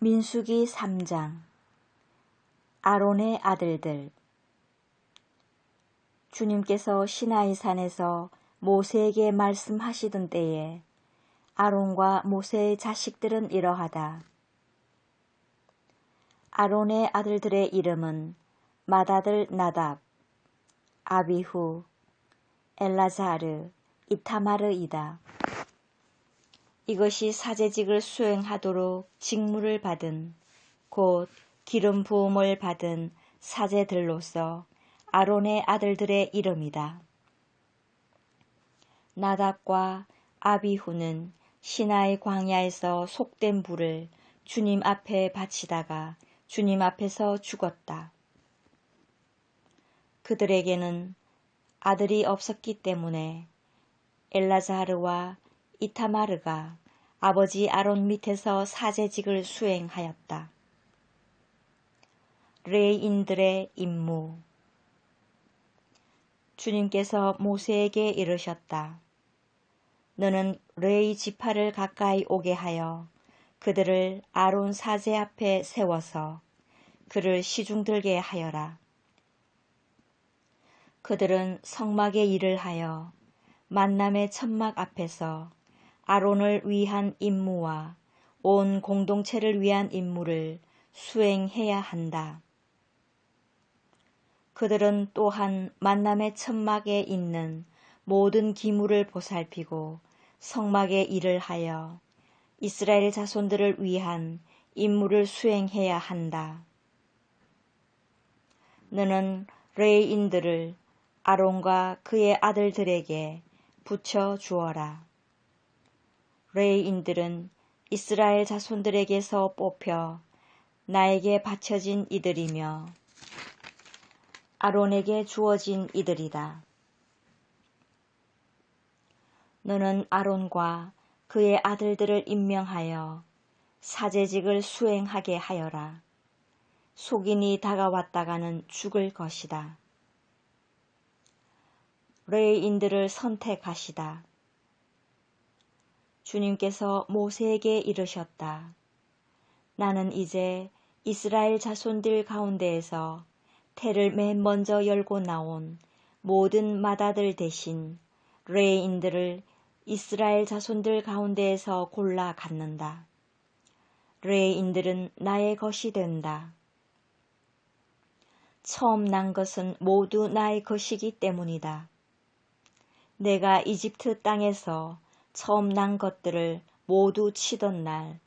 민수기 3장 아론의 아들들 주님께서 시나이 산에서 모세에게 말씀하시던 때에 아론과 모세의 자식들은 이러하다. 아론의 아들들의 이름은 마다들 나답, 아비후, 엘라자르, 이타마르이다. 이것이 사제직을 수행하도록 직무를 받은 곧 기름 부음을 받은 사제들로서 아론의 아들들의 이름이다. 나답과 아비후는 시나의 광야에서 속된 불을 주님 앞에 바치다가 주님 앞에서 죽었다. 그들에게는 아들이 없었기 때문에 엘라자르와 이타마르가 아버지 아론 밑에서 사제직을 수행하였다. 레인들의 임무 주님께서 모세에게 이르셨다. 너는 레이 지파를 가까이 오게 하여 그들을 아론 사제 앞에 세워서 그를 시중 들게 하여라. 그들은 성막의 일을 하여 만남의 천막 앞에서 아론을 위한 임무와 온 공동체를 위한 임무를 수행해야 한다. 그들은 또한 만남의 천막에 있는 모든 기물을 보살피고 성막의 일을 하여 이스라엘 자손들을 위한 임무를 수행해야 한다. 너는 레인들을 아론과 그의 아들들에게 붙여 주어라. 레이인들은 이스라엘 자손들에게서 뽑혀 나에게 바쳐진 이들이며 아론에게 주어진 이들이다. 너는 아론과 그의 아들들을 임명하여 사제직을 수행하게 하여라. 속인이 다가왔다가는 죽을 것이다. 레인들을 선택하시다. 주님께서 모세에게 이르셨다. 나는 이제 이스라엘 자손들 가운데에서 태를 맨 먼저 열고 나온 모든 마다들 대신 레인들을 이스라엘 자손들 가운데에서 골라 갖는다. 레인들은 나의 것이 된다. 처음 난 것은 모두 나의 것이기 때문이다. 내가 이집트 땅에서 처음 난 것들을 모두 치던 날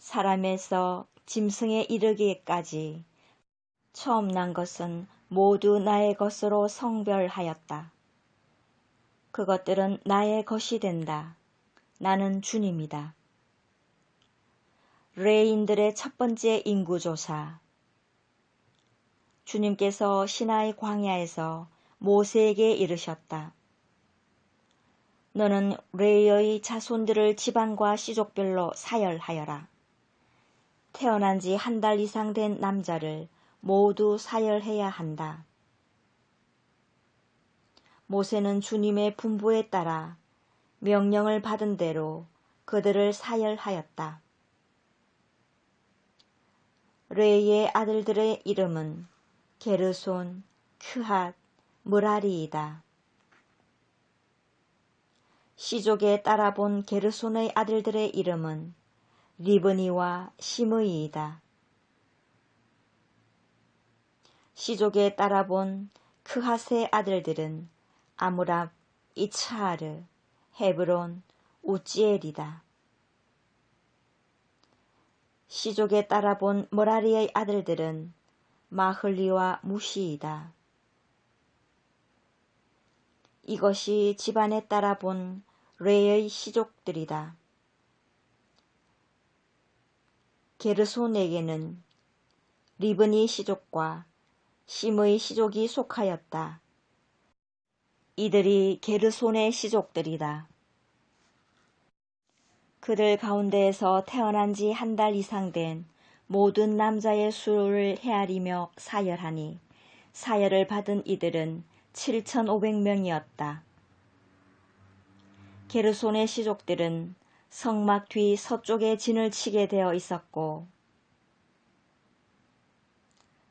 사람에서 짐승에 이르기까지 처음 난 것은 모두 나의 것으로 성별하였다. 그것들은 나의 것이 된다. 나는 주님이다. 레인들의 첫 번째 인구조사 주님께서 시나이 광야에서 모세에게 이르셨다. 너는 레이의 자손들을 지방과 시족별로 사열하여라. 태어난 지 한 달 이상 된 남자를 모두 사열해야 한다. 모세는 주님의 분부에 따라 명령을 받은 대로 그들을 사열하였다. 레이의 아들들의 이름은 게르손, 큐핫, 무라리이다. 시족에 따라본 게르손의 아들들의 이름은 리브니와 시므이이다. 시족에 따라본 크하세 아들들은 아무랍, 이츠하르, 헤브론, 우찌엘이다. 시족에 따라본 모라리의 아들들은 마흘리와 무시이다. 이것이 집안에 따라본 레의 시족들이다. 게르손에게는 리브니 시족과 심의 시족이 속하였다. 이들이 게르손의 시족들이다. 그들 가운데에서 태어난 지 한 달 이상 된 모든 남자의 수를 헤아리며 사열하니 사열을 받은 이들은 7,500명이었다. 게르손의 시족들은 성막 뒤 서쪽에 진을 치게 되어 있었고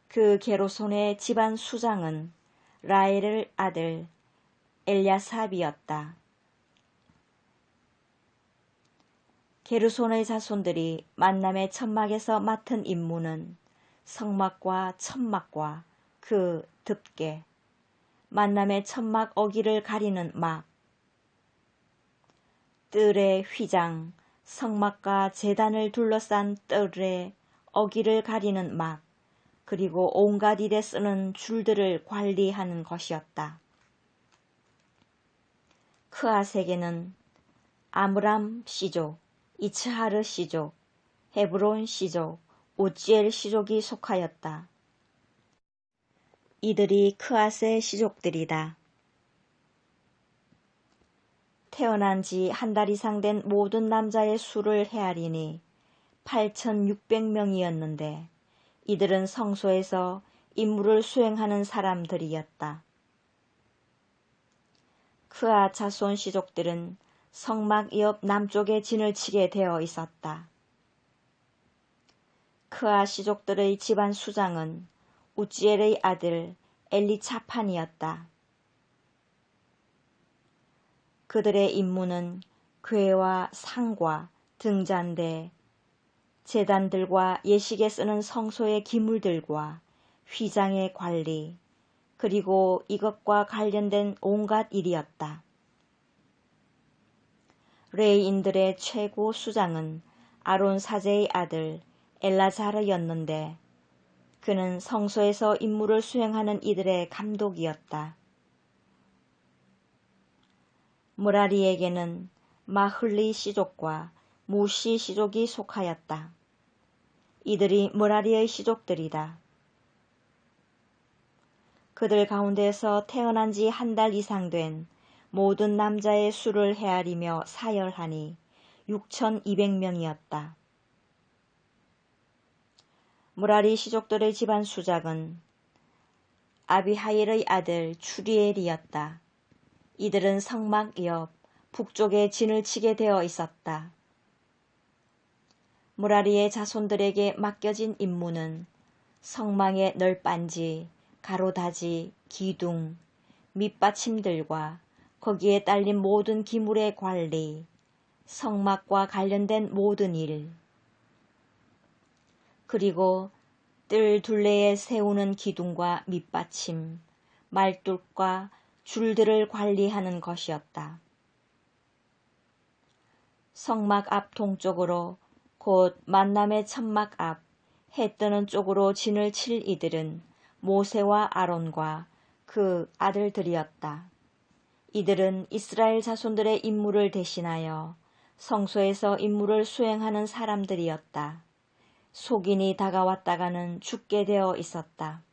그 게로손의 집안 수장은 라엘의 아들 엘야삽이었다. 게르손의 자손들이 만남의 천막에서 맡은 임무는 성막과 천막과 그 덮개, 만남의 천막 어기를 가리는 막, 뜰의 휘장, 성막과 재단을 둘러싼 뜰의 어기를 가리는 막, 그리고 온갖 일에 쓰는 줄들을 관리하는 것이었다. 크아세게는 아므람 시족, 이츠하르 시족, 헤브론 시족, 오지엘 시족이 속하였다. 이들이 크아세 시족들이다. 태어난 지 한 달 이상 된 모든 남자의 수를 헤아리니 8,600명이었는데 이들은 성소에서 임무를 수행하는 사람들이었다. 크아 자손 시족들은 성막 옆 남쪽에 진을 치게 되어 있었다. 크아 시족들의 집안 수장은 우지엘의 아들 엘리차판이었다. 그들의 임무는 괴와 상과 등잔대, 재단들과 예식에 쓰는 성소의 기물들과 휘장의 관리, 그리고 이것과 관련된 온갖 일이었다. 레이인들의 최고 수장은 아론 사제의 아들 엘라자르였는데 그는 성소에서 임무를 수행하는 이들의 감독이었다. 무라리에게는 마흘리 시족과 무시 시족이 속하였다. 이들이 무라리의 시족들이다. 그들 가운데서 태어난 지 한 달 이상 된 모든 남자의 수를 헤아리며 사열하니 6,200명이었다. 무라리 시족들의 집안 수작은 아비하일의 아들 추리엘이었다. 이들은 성막 옆 북쪽에 진을 치게 되어 있었다. 무라리의 자손들에게 맡겨진 임무는 성망의 널빤지, 가로다지, 기둥, 밑받침들과 거기에 딸린 모든 기물의 관리, 성막과 관련된 모든 일, 그리고 뜰 둘레에 세우는 기둥과 밑받침, 말뚝과 줄들을 관리하는 것이었다. 성막 앞 동쪽으로 곧 만남의 천막 앞 해 뜨는 쪽으로 진을 칠 이들은 모세와 아론과 그 아들들이었다. 이들은 이스라엘 자손들의 임무를 대신하여 성소에서 임무를 수행하는 사람들이었다. 속인이 다가왔다가는 죽게 되어 있었다.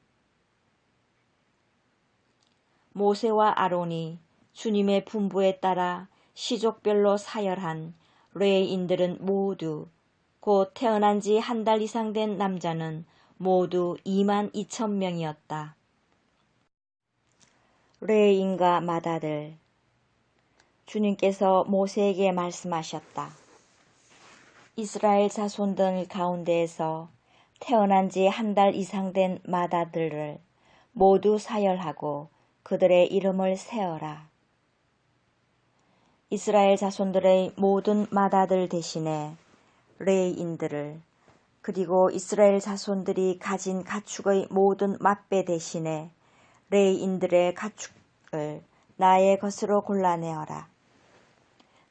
모세와 아론이 주님의 분부에 따라 시족별로 사열한 레인들은 모두 곧 태어난 지 한 달 이상 된 남자는 모두 2만 2천 명이었다. 레인과 마다들 주님께서 모세에게 말씀하셨다. 이스라엘 자손들 가운데에서 태어난 지 한 달 이상 된 마다들을 모두 사열하고 그들의 이름을 세어라. 이스라엘 자손들의 모든 마다들 대신에 레인들을 그리고 이스라엘 자손들이 가진 가축의 모든 맛배 대신에 레인들의 가축을 나의 것으로 골라내어라.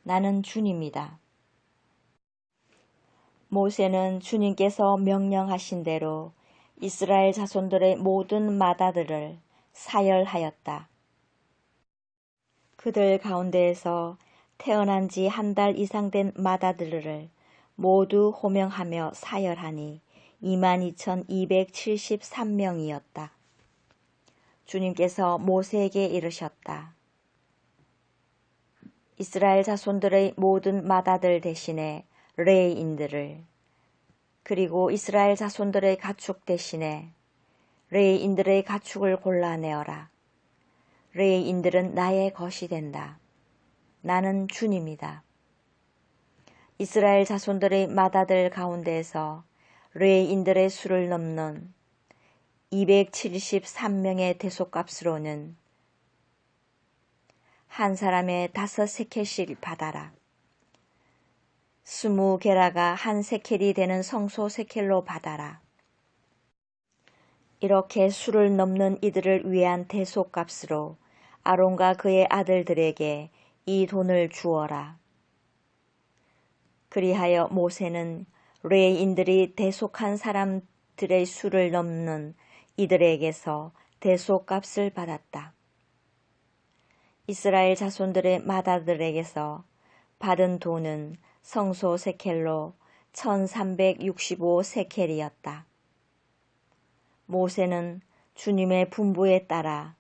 나는 주님이다. 모세는 주님께서 명령하신 대로 이스라엘 자손들의 모든 마다들을 사열하였다. 그들 가운데에서 태어난 지 한 달 이상 된 마다들을 모두 호명하며 사열하니 22,273명이었다. 주님께서 모세에게 이르셨다. 이스라엘 자손들의 모든 마다들 대신에 레인들을 그리고 이스라엘 자손들의 가축 대신에 레인들의 가축을 골라내어라. 레인들은 나의 것이 된다. 나는 주님이다. 이스라엘 자손들의 마다들 가운데에서 레인들의 수를 넘는 273명의 대속값으로는 한 사람의 다섯 세켈씩 받아라. 스무 게라가 한 세켈이 되는 성소 세켈로 받아라. 이렇게 수를 넘는 이들을 위한 대속값으로 아론과 그의 아들들에게 이 돈을 주어라. 그리하여 모세는 레인들이 대속한 사람들의 수를 넘는 이들에게서 대속값을 받았다. 이스라엘 자손들의 마다들에게서 받은 돈은 성소 세켈로 1365 세켈이었다. 모세는 주님의 분부에 따라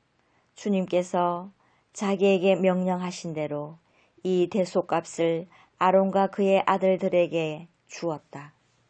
주님께서 자기에게 명령하신 대로 이 대속값을 아론과 그의 아들들에게 주었다.